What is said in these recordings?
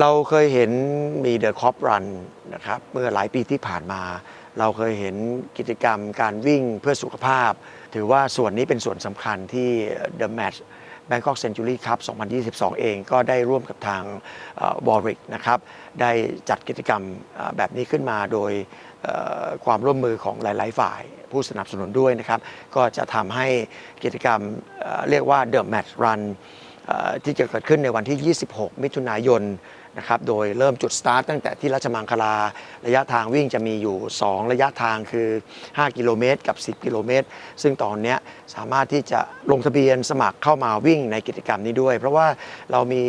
เราเคยเห็นมีเดอะคอปรันนะครับเมื่อหลายปีที่ผ่านมา เราเคยเห็นกิจกรรมการวิ่งเพื่อสุขภาพ ถือว่าส่วนนี้เป็นส่วนสำคัญที่ The Match Bangkok Century Cup 2022 เองก็ได้ร่วมกับทางบอริกนะครับได้จัดกิจกรรมแบบนี้ขึ้นมาโดยความร่วมมือของหลาย ๆ ฝ่าย ผู้สนับสนุนด้วยนะครับ ก็จะทำให้กิจกรรมเรียกว่า The Match Run ที่จะเกิดขึ้นในวันที่ 26 มิถุนายนนะครับ โดยเริ่มจุดสตาร์ทตั้งแต่ที่ราชมังคลา ระยะทางวิ่งจะมีอยู่ 2 ระยะทางคือ 5 กิโลเมตร กับ 10 กิโลเมตร ซึ่งตอนนี้สามารถที่จะลงทะเบียนสมัครเข้ามาวิ่งในกิจกรรมนี้ด้วย เพราะว่าเรามี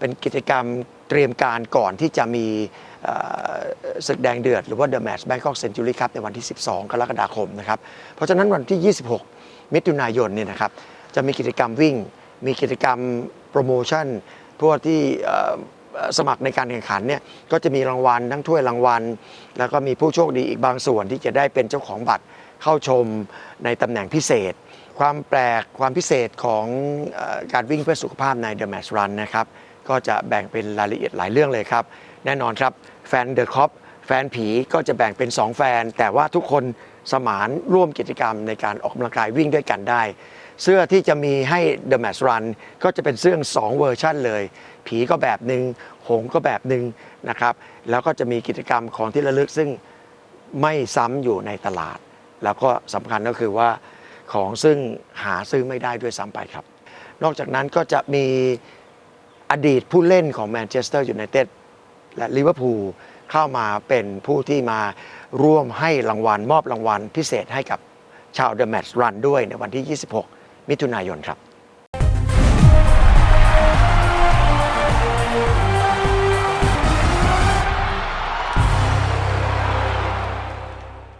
เป็นกิจกรรมเตรียมการก่อนที่จะมีศึกแดงเดือด หรือว่า The Match Bangkok Century Cup ในวันที่ 12 กรกฎาคมนะครับ เพราะฉะนั้นวันที่ 26 มิถุนายนเนี่ยนะครับจะมีกิจกรรมวิ่ง มีกิจกรรมโปรโมชั่นพวกที่สมัครในการแข่งขันเนี่ยก็จะมีรางวัลทั้งถ้วยรางวัล แล้วก็มีผู้โชคดีอีกบางส่วนที่จะได้เป็นเจ้าของบัตรเข้าชมในตำแหน่งพิเศษ ความแปลกความพิเศษของอการวิ่งเพื่อสุขภาพใน The Match Run นะครับก็จะแบ่งเป็นรายละเอียดหลายเรื่องเลยครับ แน่นอนครับแฟนเดอะคอ แฟนผีก็จะแบ่งเป็น 2 แฟน แต่ว่าทุกคนสมานร่วมกิจกรรมในการออกกำลังกายวิ่งด้วยกันได้ เสื้อที่จะมีให้ The Match Run ก็จะเป็นเสื้อ2เวอร์ชันเลย ผีก็แบบหนึ่งหงก็แบบหนึ่งนะครับ แล้วก็จะมีกิจกรรมของที่ระลึกซึ่งไม่ซ้ำอยู่ในตลาด แล้วก็สำคัญก็คือว่าของซึ่งหาซื้อไม่ได้ด้วยซ้ำไปครับ นอกจากนั้นก็จะมีอดีตผู้เล่นของแมนเชสเตอร์ยูไนเต็ดและลิเวอร์พูล เข้ามาเป็นผู้ที่มาร่วมให้รางวัล มอบรางวัลพิเศษให้กับชาวเดอะแมตช์รันด้วยในวันที่ 26 มิถุนายนครับ